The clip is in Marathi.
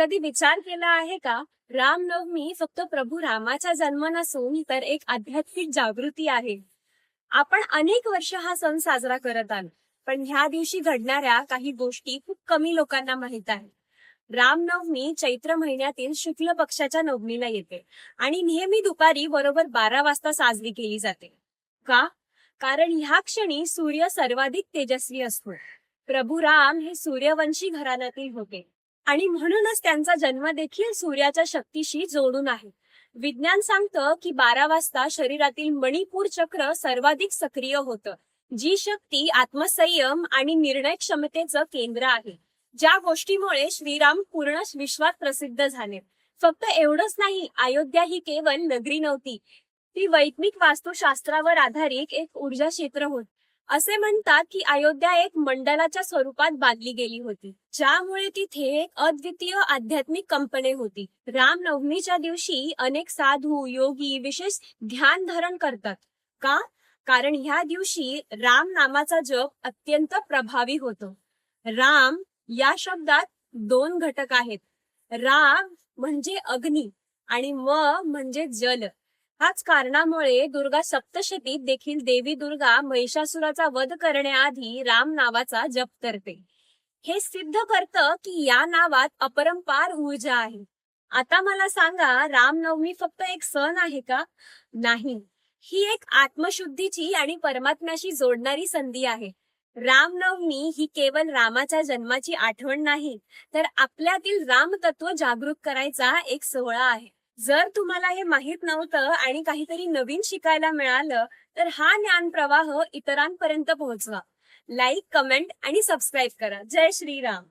कधी विचार केला आहे का? रामनवमी फक्त प्रभू रामाचा जन्म नसून तर एक आध्यात्मिक जागृती आहे. आपण अनेक वर्ष हा सण साजरा करत आलो पण ह्या दिवशी घडणाऱ्या काही गोष्टी खूप कमी लोकांना माहीत आहे रामनवमी चैत्र महिन्यातील शुक्ल पक्षाच्या नवमीला येते आणि नेहमी दुपारी बरोबर बारा वाजता साजरी केली जाते. का? कारण ह्या क्षणी सूर्य सर्वाधिक तेजस्वी असतो. प्रभू राम हे सूर्यवंशी घराण्यातील होते. आणि म्हणूनच त्यांचा जन्म देखील सूर्याच्या शक्तीशी जोडून आहे. विज्ञान सांगतं की बारा वाजता शरीरातील मणिपूर चक्र सर्वाधिक सक्रिय होतं जी शक्ती आत्मसंयम आणि निर्णय क्षमतेचं केंद्र आहे. ज्या गोष्टीमुळे श्रीराम पूर्ण विश्वात प्रसिद्ध झाले. फक्त एवढंच नाही अयोध्या ही केवळ नगरी नव्हती. ती वैज्ञानिक वास्तुशास्त्रावर आधारित एक ऊर्जा क्षेत्र होत. असे म्हणतात की अयोध्या एक मंडळाच्या स्वरूपात बांधली गेली होती ज्यामुळे तिथे एक अद्वितीय आध्यात्मिक कंपने होती. रामनवमीच्या दिवशी अनेक साधू योगी विशेष ध्यान धरण करतात. का? कारण ह्या दिवशी राम नामाचा जप अत्यंत प्रभावी होतो. राम या शब्दात दोन घटक आहेत. राम म्हणजे अग्नी आणि म म्हणजे जल. हाच कारणामुळे दुर्गा सप्तशतीत देखील देवी दुर्गा महिषासुराचा वध करण्याआधी राम नावाचा जप करते. हे सिद्ध करतं की या नावात अपरंपार ऊर्जा आहे. आता मला सांगा रामनवमी फक्त एक सण आहे का? नाही. ही एक आत्मशुद्धीची आणि परमात्म्याशी जोडणारी संधी आहे. रामनवमी ही केवळ रामाच्या जन्माची आठवण नाही तर आपल्यातील रामतत्व जागृत करायचा एक सोहळा आहे. जर तुम्हाला हे माहीत नव्हतं आणि काहीतरी नवीन शिकायला मिळालं तर हा ज्ञान प्रवाह इतरांपर्यंत पोहोचवा. लाईक कमेंट आणि सबस्क्राईब करा. जय श्रीराम.